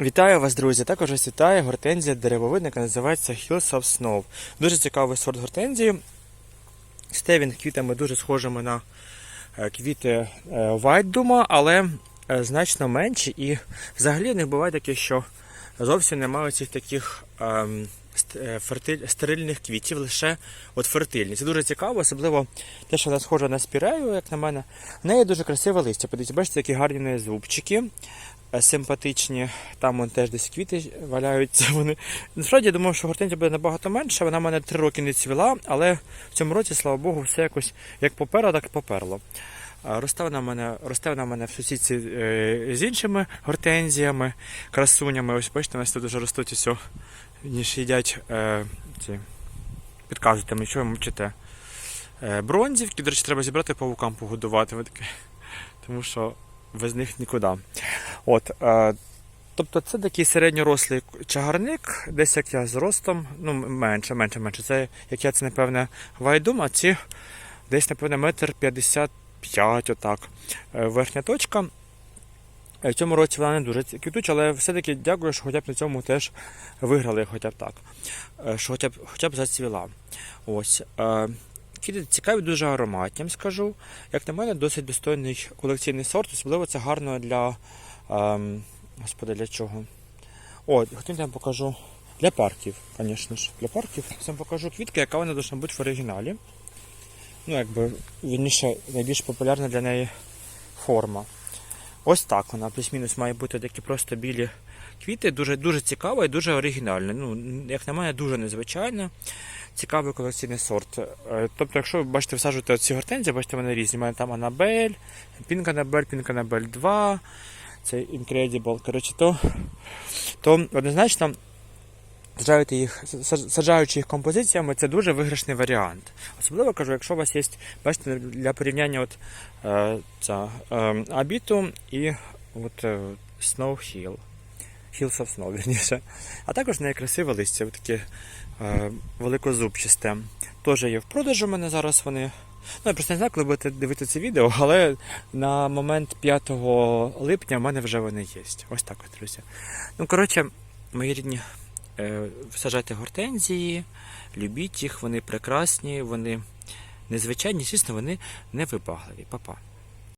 Вітаю вас, друзі! Також вітає гортензія деревовидна, яка називається Hills of Snow. Дуже цікавий сорт гортензії. Сте він квітами дуже схожими на е, квіти Вайддума, але е, значно менші. І взагалі не буває таке, що зовсім немає цих таких ем, е, стерильних квітів, лише от фертильні. Це дуже цікаво, особливо те, що вона схожа на спірею, як на мене. В неї дуже красиве листя. Подивіться, бачите, такі гарні неї зубчики е, симпатичні. Там вон теж десь квіти валяються. Вони насправді я думав, що гортензія буде набагато менше. Вона в мене три роки не цвіла, але в цьому році, слава Богу, все якось як поперло, так і поперло. Росте вона в мене, мене в сусідці е, з іншими гортензіями, красунями. Ось бачите, у нас тут дуже ростуть усе, ніж їдять е, ці. Підказуйте мені, що ви мовчите. Е, бронзівки, до речі, треба зібрати павукам погодувати. Ви таке. Тому що без них нікуди. От, е, тобто це такий середньорослий чагарник, десь як я з ростом, ну менше, менше, менше. Це як я це, напевне, вайдум, а ці десь, напевне, метр п'ятдесят п'ять, отак. Е, Верхня точка. Е, В цьому році вона не дуже квітуча, але все-таки дякую, що хоча б на цьому теж виграли, хоча б так. Е, Що хоча б, хоча б зацвіла. Ось. е, Квіти цікаві, дуже ароматні, скажу. Як на мене, досить достойний колекційний сорт, особливо це гарно для. Ем, господи, для чого? О, хотів я вам покажу. Для парків, звісно ж. Для парків. Вам покажу квітки, яка вона повинна бути в оригіналі. Ну, якби вірніше, найбільш популярна для неї форма. Ось так вона, плюс-мінус, має бути такі просто білі квіти. Дуже дуже цікава і дуже оригінальна. Ну, як на мене, дуже незвичайна. Цікавий колекційний сорт. Е, Тобто, якщо ви бачите, всаджуєте ці гортензії, бачите, вони різні. У мене там Анабель, Пінк Анабель, Пінк Анабель 2, це Incredible. Коротше, то, то однозначно саджаєте їх, саджаючи їх композиціями, це дуже виграшний варіант. Особливо кажу, якщо у вас є, бачите, для порівняння от, е, ця, е, Абіту і от, е, Snow Hill. Hills of Snow, вірніше. А також найкрасиве листя, таке е, великозубчасте. Теж є в продажу у мене зараз вони. Ну, я просто не знаю, коли будете дивитися це відео, але на момент 5 липня в мене вже вони є. Ось так от, друзі. Ну, коротше, мої рідні, сажайте гортензії, любіть їх, вони прекрасні, вони незвичайні, звісно, вони невибагливі. Па-па.